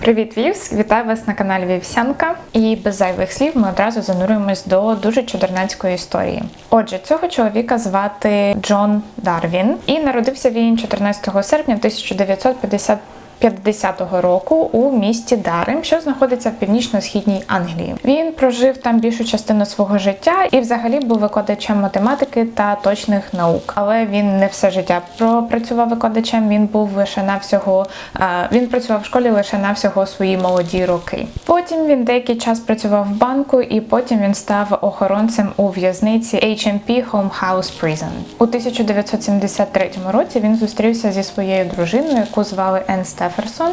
Привіт, Вівс! Вітаю вас на каналі Вівсянка. І без зайвих слів ми одразу зануруємось до дуже чудернацької історії. Отже, цього чоловіка звати Джон Дарвін, і народився він 14 серпня 1950 50-го року у місті Дарем, що знаходиться в північно-східній Англії. Він прожив там більшу частину свого життя і, взагалі, був викладачем математики та точних наук. Але він не все життя пропрацював викладачем. Він був лише на всього. Він працював в школі лише на всього свої молоді роки. Потім він деякий час працював в банку, і потім він став охоронцем у в'язниці HMP Home House Prison. У 1973 році він зустрівся зі своєю дружиною, яку звали Енн Стеферсон,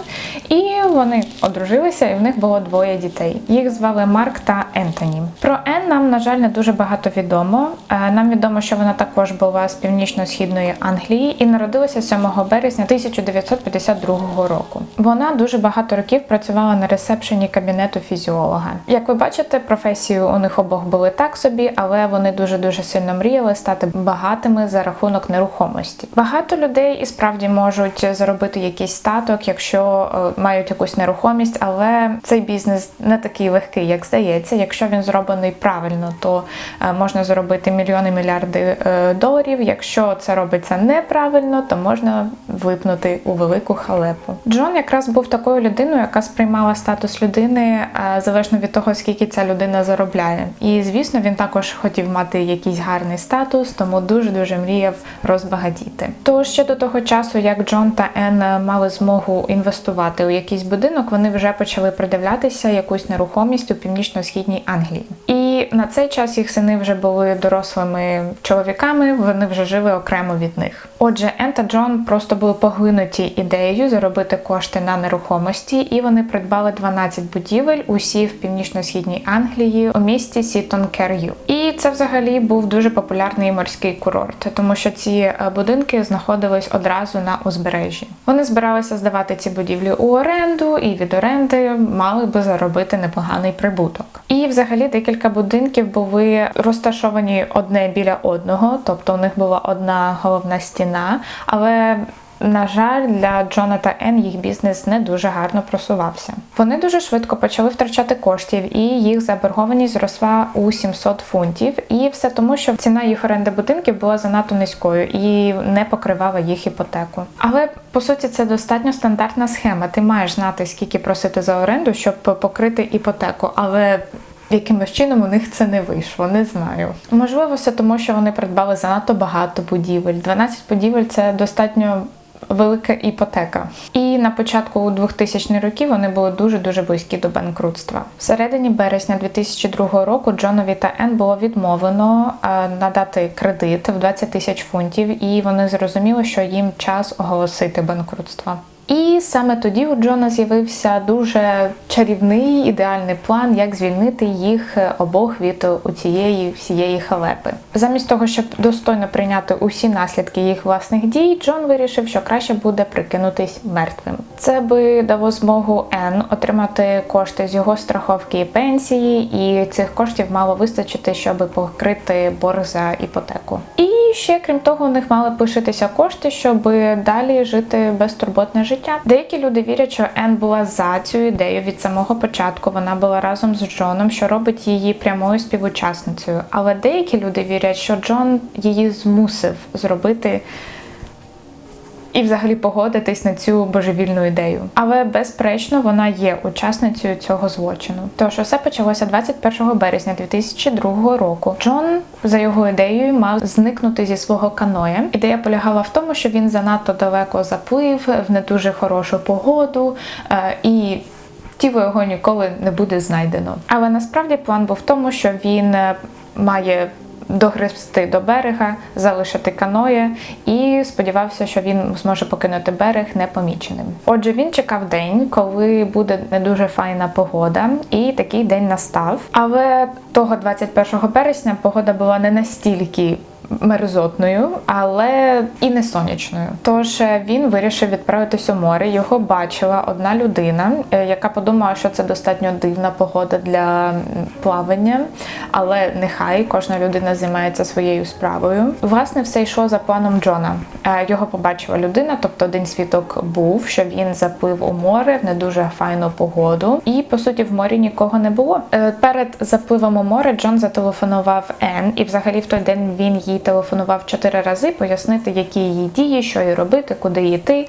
і вони одружилися, і в них було двоє дітей. Їх звали Марк та Ентоні. Про Енн нам, на жаль, не дуже багато відомо. Е, Нам відомо, що вона також була з північно-східної Англії і народилася 7 березня 1952 року. Вона дуже багато років працювала на ресепшені кабінету фізіолога. Як ви бачите, професії у них обох були так собі, але вони дуже дуже сильно мріяли стати багатими за рахунок нерухомості. Багато людей і справді можуть заробити якийсь статок, якщо е, мають якусь нерухомість, але цей бізнес не такий легкий, як здається. Якщо він зроблений правильно, то е, можна заробити мільйони мільярди е, доларів. Якщо це робиться неправильно, то можна влипнути у велику халепу. Джон якраз був такою людиною, яка сприймала статус людини залежно від того, скільки ця людина заробляє. І звісно, він також хотів мати якийсь гарний статус, тому дуже дуже мріяв розбагатіти. То ще до того часу, як Джон та Енн мали змогу інвестувати у якийсь будинок, вони вже почали придивлятися якусь нерухомість у північно-східній Англії. І на цей час їх сини вже були дорослими чоловіками, вони вже жили окремо від них. Отже, Енн та Джон просто були поглинуті ідеєю заробити кошти на нерухомості, і вони придбали 12 будівель усі в північно-східній Англії у місті Сітон Кер'ю. І це взагалі був дуже популярний морський курорт, тому що ці е, будинки знаходились одразу на узбережжі. Вони збиралися здавати ці будівлі у оренду, і від оренди мали би заробити непоганий прибуток. І взагалі декілька будинків були розташовані одне біля одного, тобто у них була одна головна стіна, але на жаль, для Джона та Ен їх бізнес не дуже гарно просувався. Вони дуже швидко почали втрачати коштів, і їх заборгованість зросла у 700 фунтів. І все тому, що ціна їх оренди будинків була занадто низькою і не покривала їх іпотеку. Але по суті, це достатньо стандартна схема. Ти маєш знати, скільки просити за оренду, щоб покрити іпотеку, але Якимось чином у них це не вийшло, не знаю. Можливо, все тому, що вони придбали занадто багато будівель. 12 будівель це достатньо велика іпотека. І на початку 2000 років вони були дуже дуже близькі до банкрутства. Всередині березня 2002 року Джонові та Ен було відмовлено надати кредит в 20 тисяч фунтів, і вони зрозуміли, що їм час оголосити банкрутство. І саме тоді у Джона з'явився дуже чарівний ідеальний план, як звільнити їх обох від цієї всієї халепи. Замість того, щоб достойно прийняти усі наслідки їх власних дій, Джон вирішив, що краще буде прикинутись мертвим. Це би дало змогу Ен отримати кошти з його страховки і пенсії, і цих коштів мало вистачити, щоб покрити борг за іпотеку. І ще крім того, у них мали пишитися кошти, щоб далі жити безтурботне життя життя. Деякі люди вірять, що Ен була за цю ідею від самого початку. Вона була разом з Джоном, що робить її прямою співучасницею. Але деякі люди вірять, що Джон її змусив зробити. І, взагалі, погодитись на цю божевільну ідею. Але безперечно, вона є учасницею цього злочину. Тож усе почалося 21 березня 2002 року. Джон за його ідеєю мав зникнути зі свого каноя. Ідея полягала в тому, що він занадто далеко заплив в не дуже хорошу погоду е, і. Тіло його ніколи не буде знайдено. Але насправді план був в тому, що він е, має догребсти до берега, залишити каноє і сподівався, що він зможе покинути берег непоміченим. Отже, він чекав день, коли буде не дуже файна погода, і такий день настав. Але того 21 березня погода була не настільки мерзотною, але і не сонячною. Тож е, він вирішив відправитись у море. Його бачила одна людина, е, яка подумала, що це достатньо дивна погода для плавання, але нехай кожна людина займається своєю справою. Власне, все йшло за планом Джона. Е, Його побачила людина, тобто один свідок був, що він заплив у море в не дуже файну погоду, і по суті в морі нікого не було. Перед запливом у море Джон зателефонував Ен, і взагалі в той день він їй телефонував чотири рази, пояснити, які її дії, що їй робити, куди йти.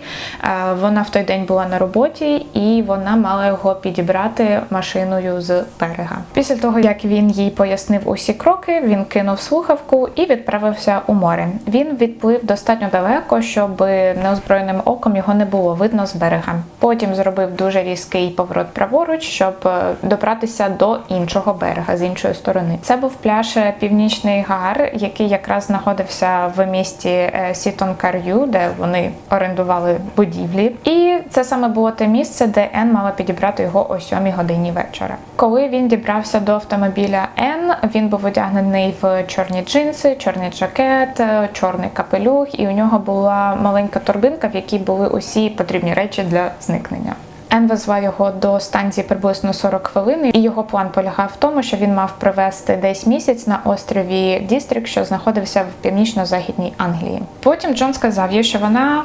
Вона в той день була на роботі, і вона мала його підібрати машиною з берега. Після того, як він їй пояснив усі кроки, він кинув слухавку і відправився у море. Він відплив достатньо далеко, щоб неозброєним оком його не було видно з берега. Потім зробив дуже різкий поворот праворуч, щоб е, добратися до іншого берега з іншої сторони. Це був пляж е, Північний Гар, який якраз знаходився в місті е, Сітон Кар'ю, де вони орендували будівлі. І це саме було те місце, де Ен мала підібрати його о 7 годині вечора. Коли він дібрався до автомобіля Ен, він був одягнений в чорні джинси, чорний жакет, е, чорний капелюх, і у нього була маленька торбинка, в якій були усі потрібні речі для зникнення. Ен везла його до станції приблизно 40 хвилин, і його план полягав в тому, що він мав провести десь місяць на острові Дістрик, що знаходився в північно-західній Англії. Потім Джон сказав їй, що вона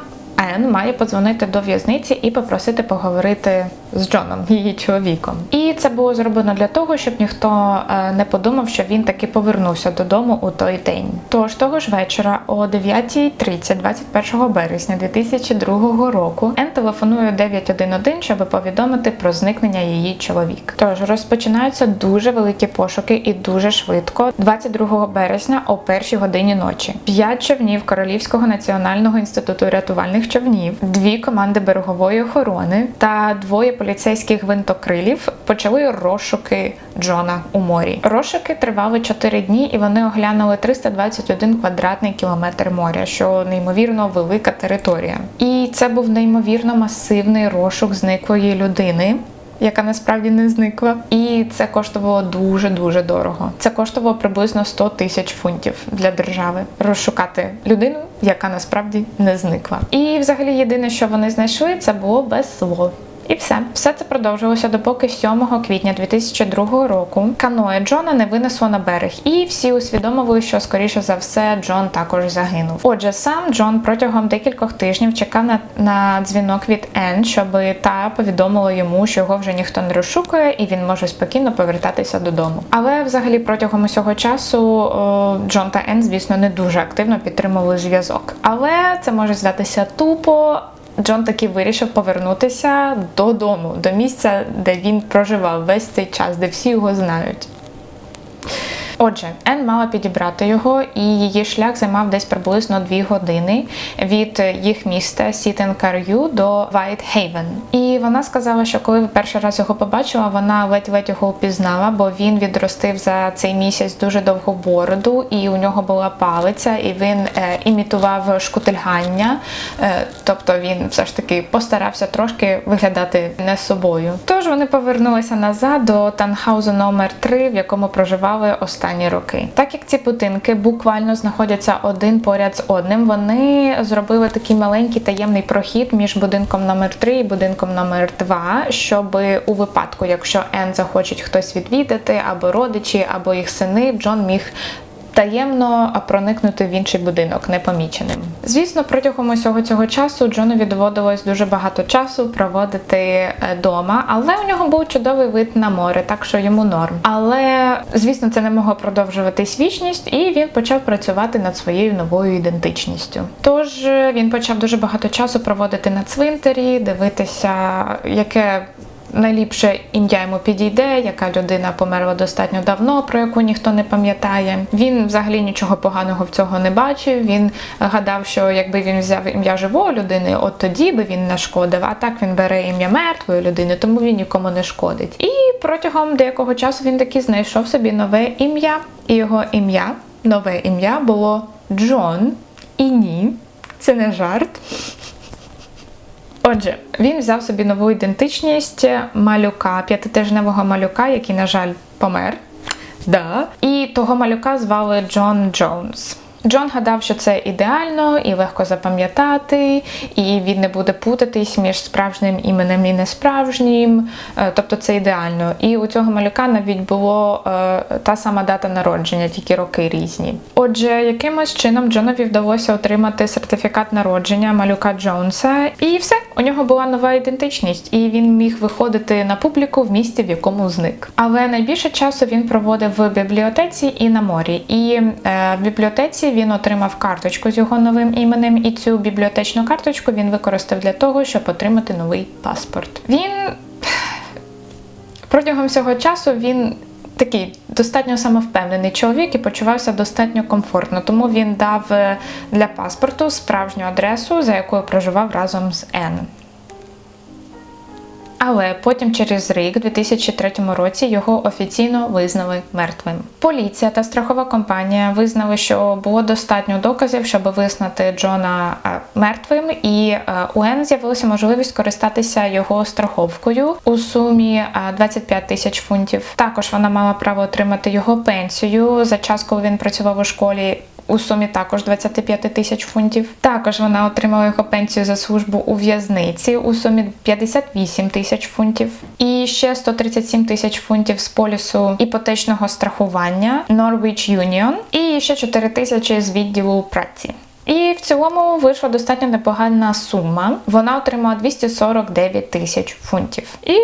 Ен має подзвонити до в'язниці і попросити поговорити з Джоном, її чоловіком. І це було зроблено для того, щоб ніхто е, не подумав, що він таки повернувся додому у той день. Тож того ж вечора, о 9.30, 21 березня 2002 року, Ен телефонує 911, щоб повідомити про зникнення її чоловік. Тож розпочинаються дуже великі пошуки і дуже швидко. 22 березня о першій годині ночі. П'ять човнів Королівського національного інституту рятувальних човнів, дві команди берегової охорони та двоє поліцейських гвинтокрилів почали розшуки Джона у морі. Розшуки тривали 4 дні, і вони оглянули 321 квадратний кілометр моря, що неймовірно велика територія. І це був неймовірно масивний розшук зниклої людини. Яка насправді не зникла, і це коштувало дуже дуже дорого. Це коштувало приблизно 100 тисяч фунтів для держави розшукати людину, яка насправді не зникла. І, взагалі, єдине, що вони знайшли, це було весло. І все, все це продовжилося допоки 7 квітня 2002 року каное Джона не винесло на берег, і всі усвідомили, що скоріше за все Джон також загинув. Отже, сам Джон протягом декількох тижнів чекав на, на дзвінок від Енн, щоб та повідомила йому, що його вже ніхто не розшукує, і він може спокійно повертатися додому. Але взагалі протягом усього часу о, Джон та Енн, звісно, не дуже активно підтримували зв'язок. Але це може здатися тупо. Джон таки вирішив повернутися додому, до місця, де він проживав весь цей час, де всі його знають. Отже, Ен мала підібрати його, і її шлях займав десь приблизно 2 години від їх міста Сітен Кар'ю до Вайтхейвен. І вона сказала, що коли перший раз його побачила, вона ледь-ледь його впізнала, бо він відростив за цей місяць дуже довгу бороду, і у нього була палиця, і він е, імітував шкутильгання. Е, тобто він все ж таки постарався трошки виглядати не собою. Тож вони повернулися назад до танхаузу номер 3 в якому проживали останні роки. Так як ці будинки буквально знаходяться один поряд з одним, вони зробили такий маленький таємний прохід між будинком номер 3 і будинком номер 2, щоб у випадку, якщо Ен захочуть хтось відвідати, або родичі, або їх сини, Джон міг таємно проникнути в інший будинок непоміченим. Звісно, протягом усього цього часу Джонові доводилось дуже багато часу проводити вдома, але у нього був чудовий вид на море, так що йому норм. Але звісно, це не могло продовжуватись вічність, і він почав працювати над своєю новою ідентичністю. Тож е, він почав дуже багато часу проводити на цвинтарі, дивитися, яке найліпше ім'я йому підійде, яка людина померла достатньо давно, про яку ніхто не пам'ятає. Він взагалі нічого поганого в цього не бачив. Він гадав, що якби він взяв ім'я живої людини, от тоді би він нашкодив. А так він бере ім'я мертвої людини, тому він нікому не шкодить. І протягом деякого часу він таки знайшов собі нове ім'я, і його ім'я, нове ім'я було Джон. І ні, це не жарт. Отже, він взяв собі нову ідентичність малюка, п'ятитижневого малюка, який, на жаль, помер. Да. І того малюка звали Джон Джонс. Джон гадав, що це ідеально і легко запам'ятати, і він не буде путатись між справжнім іменем і несправжнім. Е, Тобто це ідеально. І у цього малюка навіть було е, та сама дата народження, тільки роки різні. Отже, якимось чином Джонові вдалося отримати сертифікат народження малюка Джонса, і все, у нього була нова ідентичність, і він міг виходити на публіку в місті, в якому зник. Але найбільше часу він проводив в бібліотеці і на морі. І е, в бібліотеці він отримав карточку з його новим іменем, і цю бібліотечну карточку він використав для того, щоб отримати новий паспорт. Він протягом всього часу він. Такий достатньо самовпевнений чоловік і почувався достатньо комфортно, тому він дав е, для паспорту справжню адресу, за якою проживав разом з Енн. Але потім через рік, у 2003 році, його офіційно визнали мертвим. Поліція та страхова компанія визнали, що було достатньо доказів, щоб визнати Джона е, мертвим, і е, у Ен з'явилася можливість користатися його страховкою у сумі е, 25 тисяч фунтів. Також вона мала право отримати його пенсію за час, коли він працював у школі. У сумі також 25 тисяч фунтів. Також вона отримала його пенсію за службу у в'язниці у сумі 58 тисяч фунтів. І ще 137 тисяч фунтів з полісу іпотечного страхування Norwich Union. І ще 4 тисячі з відділу праці. І в цілому вийшла достатньо непогана сума. Вона отримала 249 тисяч фунтів. І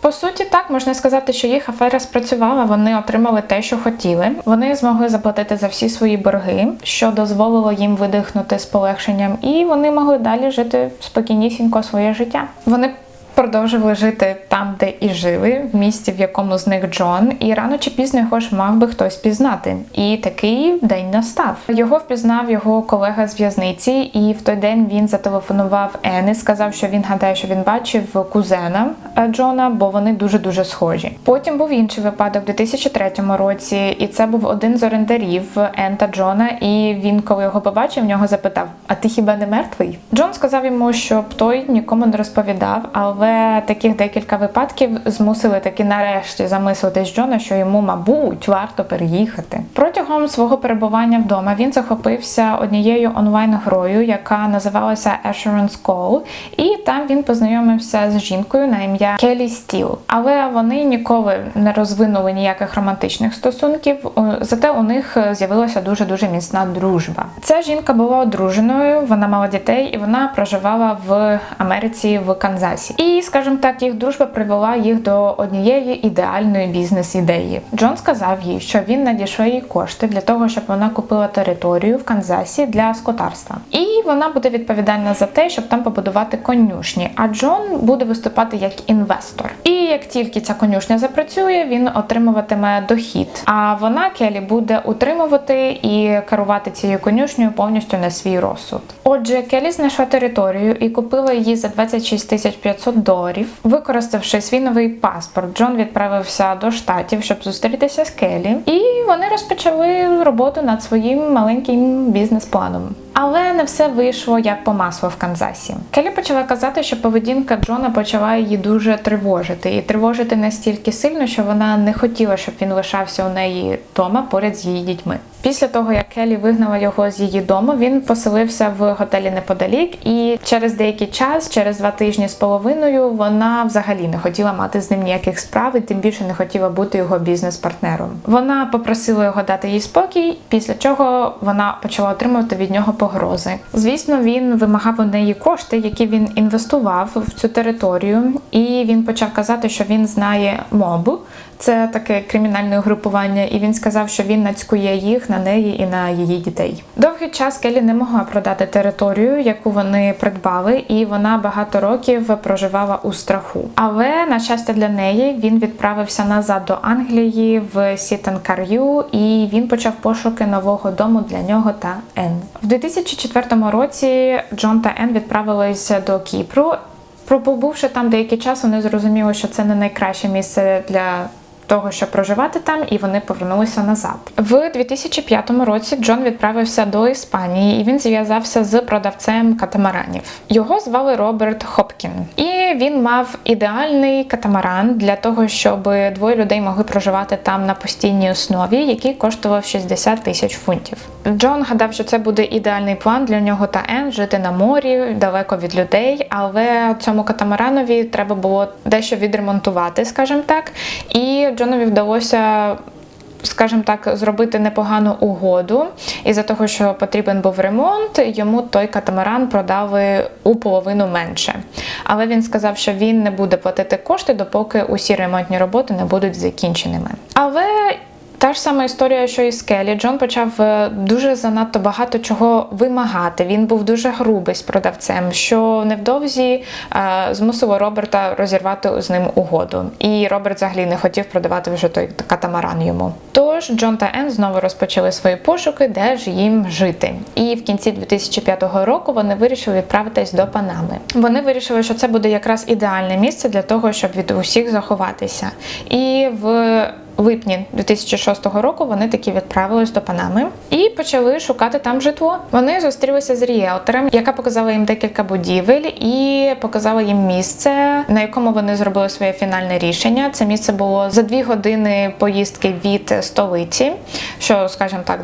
по суті, так можна сказати, що їх афера спрацювала. Вони отримали те, що хотіли. Вони змогли заплатити за всі свої борги, що дозволило їм видихнути з полегшенням, і вони могли далі жити спокійнісінько своє життя. Вони продовжували жити там, де і жили, в місті, в якому зник Джон, і рано чи пізно його ж мав би хтось пізнати. І такий день настав. Його впізнав його колега з в'язниці, і в той день він зателефонував Ен сказав, що він гадає, що він бачив кузена е, Джона, бо вони дуже дуже схожі. Потім був інший випадок у 2003 році, і це був один з орендарів Ен та Джона. І він, коли його побачив, в нього запитав: А ти хіба не мертвий? Джон сказав йому, щоб той нікому не розповідав, але таких декілька випадків змусили таки нарешті замислитись Джона, що йому, мабуть, варто переїхати. Протягом свого перебування вдома він захопився однією онлайн-грою, яка називалася Assurance Call, і там він познайомився з жінкою на ім'я Келі Стіл. Але вони ніколи не розвинули ніяких романтичних стосунків. Зате у них з'явилася дуже дуже міцна дружба. Ця жінка була одруженою, вона мала дітей, і вона проживала в Америці в Канзасі. І, скажімо так, їх дружба привела їх до однієї ідеальної бізнес-ідеї. Джон сказав їй, що він надійшов їй кошти для того, щоб вона купила територію в Канзасі для скотарства. І вона буде відповідальна за те, щоб там побудувати конюшні. А Джон буде виступати як інвестор. І як тільки ця конюшня запрацює, він отримуватиме дохід. А вона Келі буде утримувати і керувати цією конюшнею повністю на свій розсуд. Отже, Келі знайшла територію і купила її за 26 тисяч 500 доларів. Використавши свій новий паспорт, Джон відправився до штатів, щоб зустрітися з Келі, і вони розпочали роботу над своїм маленьким бізнес-планом. Але не все вийшло як по маслу в Канзасі. Келі почала казати, що поведінка Джона почала її дуже тривожити, і тривожити настільки сильно, що вона не хотіла, щоб він лишався у неї вдома поряд з її дітьми. Після того, як Келі вигнала його з її дому, він поселився в готелі неподалік, і через деякий час, через два тижні з половиною, вона взагалі не хотіла мати з ним ніяких справ, і тим більше не хотіла бути його бізнес-партнером. Вона попросила його дати їй спокій, після чого вона почала отримувати від нього погрози. Звісно, він вимагав у неї кошти, які він інвестував в цю територію, і він почав казати, що він знає мобу. Це таке кримінальне угрупування, і він сказав, що він нацькує їх на неї і на її дітей. Довгий час Келі не могла продати територію, яку вони придбали, і вона багато років проживала у страху. Але на щастя для неї він відправився назад до Англії в Сітанкар'ю, і він почав пошуки нового дому для нього та Ен. В 2004 році Джон та Ен відправились до Кіпру. Пробувши там деякий час, вони зрозуміли, що це не найкраще місце для того, щоб проживати там, і вони повернулися назад. В 2005 році Джон відправився до Іспанії і він зв'язався з продавцем катамаранів. Його звали Роберт Хопкін, і він мав ідеальний катамаран для того, щоб двоє людей могли проживати там на постійній основі, який коштував 60 тисяч фунтів. Джон гадав, що це буде ідеальний план для нього та Ен жити на морі далеко від людей, але цьому катамаранові треба було дещо відремонтувати, скажімо так. І Джонові вдалося. Скажімо так, зробити непогану угоду, і за того, що потрібен був ремонт, йому той катамаран продали у половину менше. Але він сказав, що він не буде платити кошти, допоки усі ремонтні роботи не будуть закінченими. Але та ж сама історія, що і з Келі. Джон почав е, дуже занадто багато чого вимагати. Він був дуже грубий з продавцем, що невдовзі е, змусило Роберта розірвати з ним угоду. І Роберт взагалі не хотів продавати вже той катамаран йому. Тож Джон та Ен знову розпочали свої пошуки, де ж їм жити. І в кінці 2005 року вони вирішили відправитись до Панами. Вони вирішили, що це буде якраз ідеальне місце для того, щоб від усіх заховатися. І в липні 2006 року вони таки відправились до Панами і почали шукати там житло. Вони зустрілися з ріелтором, яка показала їм декілька будівель і показала їм місце, на якому вони зробили своє фінальне рішення. Це місце було за дві години поїздки від столиці, що, скажімо так,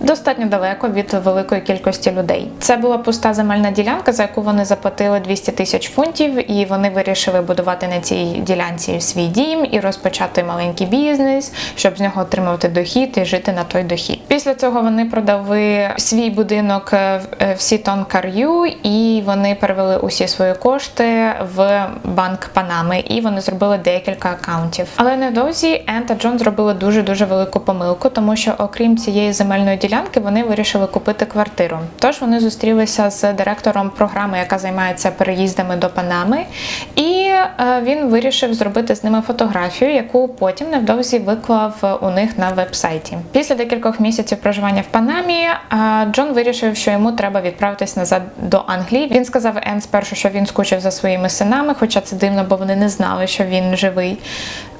достатньо далеко від великої кількості людей. Це була пуста земельна ділянка, за яку вони заплатили 200 тисяч фунтів, і вони вирішили будувати на цій ділянці свій дім і розпочати маленький бізнес, щоб з нього отримувати дохід і жити на той дохід. Після цього вони продали свій будинок е, в Сітон Кар'ю, і вони перевели усі свої кошти в банк Панами, і вони зробили декілька акаунтів. Але невдовзі Ен та Джон зробили дуже дуже велику помилку, тому що окрім цієї земельної ділянки вони вирішили купити квартиру. Тож вони зустрілися з директором програми, яка займається переїздами до Панами, і е, він вирішив зробити з ними фотографію, яку потім невдовзі виклав у них на вебсайті. Після декількох місяців проживання в Панамі е, Джон вирішив, що йому треба відправитись назад до Англії. Він сказав Ен спершу, що він скучив за своїми синами, хоча це дивно, бо вони не знали, що він живий.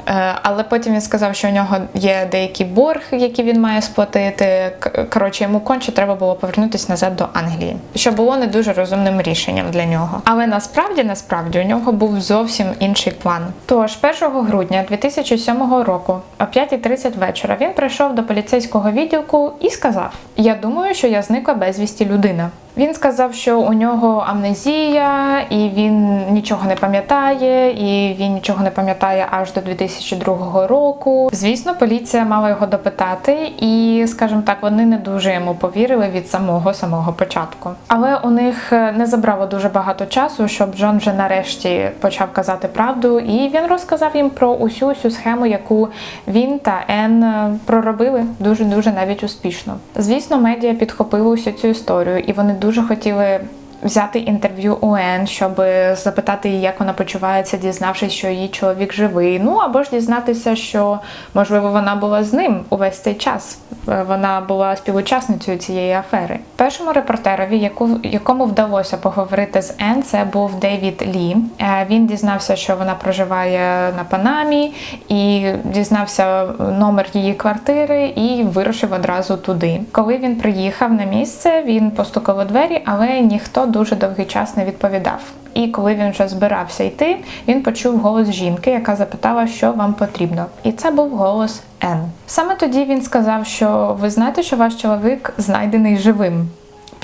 Е, але потім він сказав, що у нього є деякий борг, який він має сплатити. Коротше, йому конче треба було повернутися назад до Англії, що було не дуже розумним рішенням для нього. Але насправді, насправді, у нього був зовсім інший план. Тож, 1 грудня 2007 року, о 5.30 вечора, він прийшов до поліцейського відділку і сказав: Я думаю, що я зникла безвісті людина. Він сказав, що у нього амнезія, і він нічого не пам'ятає, і він нічого не пам'ятає аж до 2002 року. Звісно, поліція мала його допитати, і, скажімо так, вони не дуже йому повірили від самого самого початку. Але у них не забрало дуже багато часу, щоб Джон вже нарешті почав казати правду, і він розказав їм про усю усю схему, яку він та Ен проробили дуже дуже навіть успішно. Звісно, медіа підхопили усю цю історію, і вони дуже хотіли взяти інтерв'ю у Ен, щоб запитати її, як вона почувається, дізнавшись, що її чоловік живий. Ну або ж дізнатися, що можливо вона була з ним увесь цей час. Е, вона була співучасницею цієї афери. Першому репортерові, яку якому вдалося поговорити з Ен, це був Дейвід Лі. Е, він дізнався, що вона проживає на Панамі, і дізнався номер її квартири і вирушив одразу туди. Коли він приїхав на місце, він постукав у двері, але ніхто дуже довгий час не відповідав. І коли він вже збирався йти, він почув голос жінки, яка запитала, що вам потрібно. І це був голос Н. Саме тоді він сказав, що ви знаєте, що ваш чоловік знайдений живим.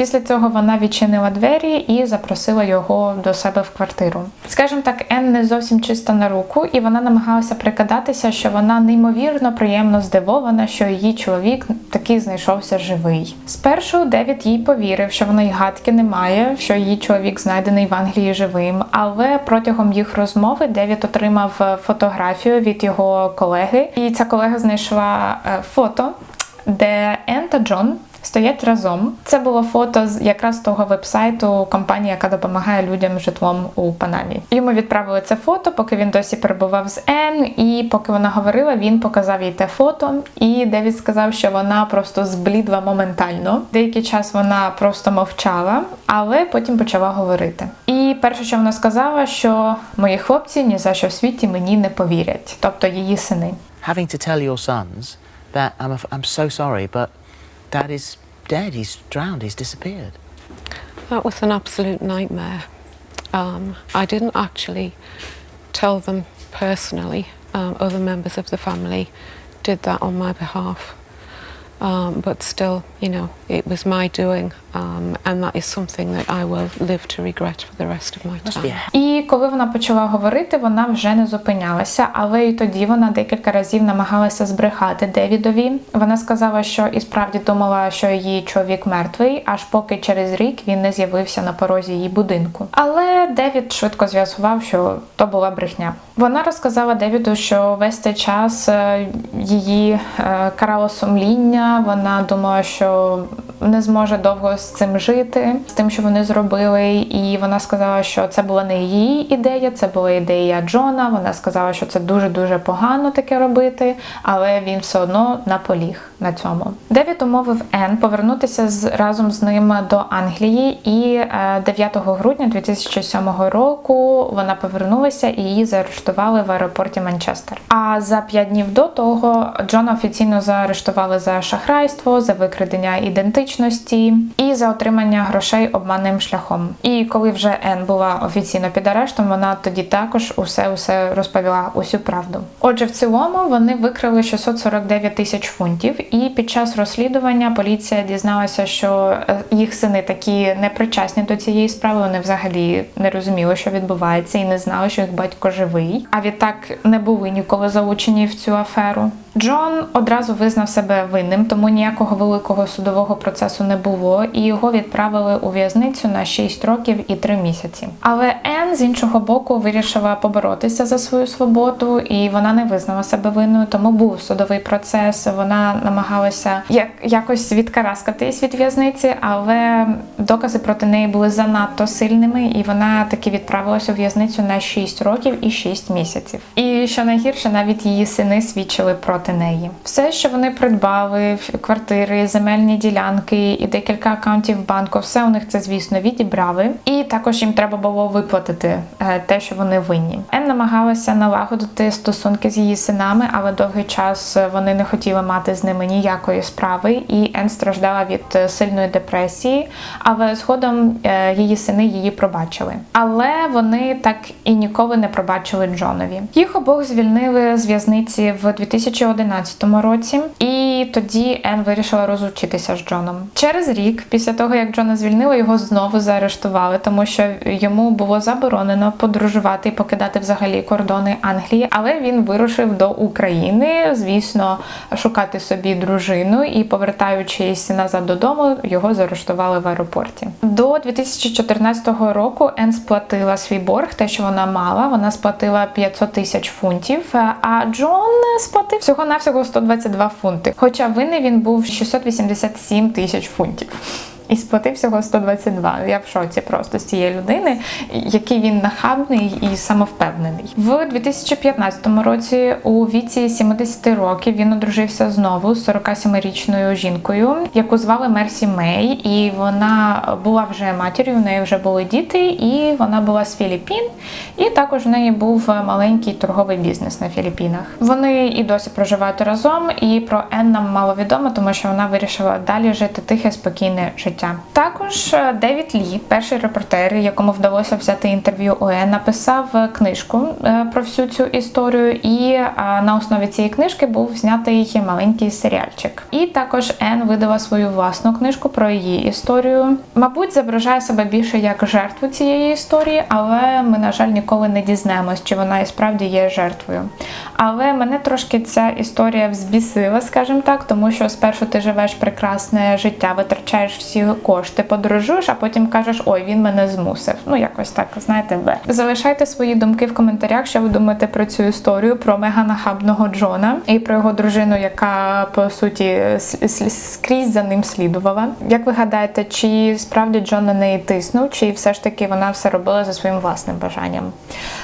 Після цього вона відчинила двері і запросила його до себе в квартиру. Скажімо так, Ен не зовсім чиста на руку, і вона намагалася прикидатися, що вона неймовірно приємно здивована, що її чоловік таки знайшовся живий. Спершу Девід їй повірив, що вона й гадки не має, що її чоловік знайдений в Англії живим. Але протягом їх розмови Девід отримав е, фотографію від його колеги, і ця колега знайшла е, фото де Ен та Джон стоять разом. Це було фото з якраз того вебсайту компанії, яка допомагає людям житлом у Панамі. Йому відправили це фото, поки він досі перебував з Ен, і поки вона говорила, він показав їй те фото. І Девід сказав, що вона просто зблідла моментально. Деякий час вона просто мовчала, але потім почала говорити. І перше, що вона сказала, що мої хлопці ні за що в світі мені не повірять, тобто її сини. having to tell your sons that I'm, I'm so sorry, but dad is dead, he's drowned, he's disappeared. That was an absolute nightmare. Um, I didn't actually tell them personally. Um, other members of the family did that on my behalf. Um, but still, you know, it was my doing, um, and that is something that I will live to regret for the rest of my time. І коли вона почала говорити, вона вже не зупинялася, але і тоді вона декілька разів намагалася збрехати Девідові. Вона сказала, що і справді думала, що її чоловік мертвий, аж поки через рік він не з'явився на порозі її будинку. Але Девід швидко з'ясував, що то була брехня. Вона розказала Девіду, що весь цей час е, її е, карало сумління. Вона думала, що не зможе довго з цим жити, з тим, що вони зробили. І вона сказала, що це була не її ідея, це була ідея Джона. Вона сказала, що це дуже дуже погано таке робити, але він все одно наполіг на цьому. Девід умовив Ен повернутися з разом з ним до Англії, і е, 9 грудня 2007 року вона повернулася і її заарештували в аеропорті Манчестер. А за п'ять днів до того Джона офіційно заарештували за шахрайство, за викрадення ідентичності і за отримання грошей обманним шляхом. І коли вже Ен була офіційно під арештом, вона тоді також усе усе розповіла усю правду. Отже, в цілому вони викрили 649 тисяч фунтів, і під час розслідування поліція дізналася, що е, їх сини такі не причасні до цієї справи. Вони взагалі не розуміли, що відбувається, і не знали, що їх батько живий. А відтак не були ніколи залучені в цю аферу. Джон одразу визнав себе винним, тому ніякого великого судового процесу не було, і його відправили у в'язницю на 6 років і 3 місяці. Але Ен з іншого боку вирішила поборотися за свою свободу, і вона не визнала себе винною, тому був судовий процес. Вона намагалася як якось відкараскатись від в'язниці, але докази проти неї були занадто сильними, і вона таки відправилася у в'язницю на 6 років і 6 місяців. І що найгірше, навіть її сини свідчили проти неї. Все, що вони придбали, квартири, земельні ділянки і декілька акаунтів банку, все у них це, звісно, відібрали. І також їм треба було виплатити е, те, що вони винні. Ен намагалася налагодити стосунки з її синами, але довгий час вони не хотіли мати з ними ніякої справи, і Ен страждала від е, сильної депресії. Але згодом е, її сини її пробачили. Але вони так і ніколи не пробачили Джонові. Їх обох звільнили з в'язниці в 2011 році, і тоді Ен вирішила розлучитися з Джоном. Через рік, після того як Джона звільнили, його знову заарештували, тому що йому було заборонено подружувати і покидати взагалі кордони Англії. Але він вирушив до України, звісно, шукати собі дружину і, повертаючись назад додому, його заарештували в аеропорті. До 2014 року Ен сплатила свій борг, те, що вона мала. Вона сплатила 500 тисяч фунтів, а Джон сплатив всього навсього 122 фунти. Хоча винний він був 687 тисяч фунтів. І сплатив всього 122. Я в шоці просто з цієї людини, який він нахабний і самовпевнений. В 2015 році, у віці 70 років, він одружився знову з 47-річною жінкою, яку звали Мерсі Мей, і вона була вже матір'ю, в неї вже були діти, і вона була з Філіппін. І також в неї був маленький торговий бізнес на Філіппінах. Вони і досі проживають разом, і про Ен нам мало відомо, тому що вона вирішила далі жити тихе, спокійне життя. Також е, Девід Лі, перший репортер, якому вдалося взяти інтерв'ю у написав е, книжку е, про всю цю історію, і е, на основі цієї книжки був знятий маленький серіальчик. І також Ен видала свою власну книжку про її історію. Мабуть, зображає себе більше як жертву цієї історії, але ми, на жаль, ніколи не дізнаємось, чи вона і справді є жертвою. Але мене трошки ця історія взбісила, скажімо так, тому що спершу ти живеш прекрасне життя, витрачаєш всі кошти, подорожуєш, а потім кажеш, ой, він мене змусив. Ну якось так, знаєте, бе. Залишайте свої думки в коментарях, що ви думаєте про цю історію, про мега нахабного Джона і про його дружину, яка по суті скрізь за ним слідувала. Як ви гадаєте, чи справді Джон на неї тиснув, чи все ж таки вона все робила за своїм власним бажанням?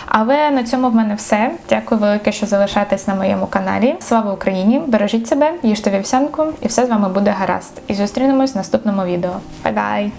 Але на цьому в мене все. Дякую велике, що залишаєтесь на моєму каналі. Слава Україні! Бережіть себе, їжте вівсянку, і все з вами буде гаразд. І зустрінемось в наступному відео. Бай-бай!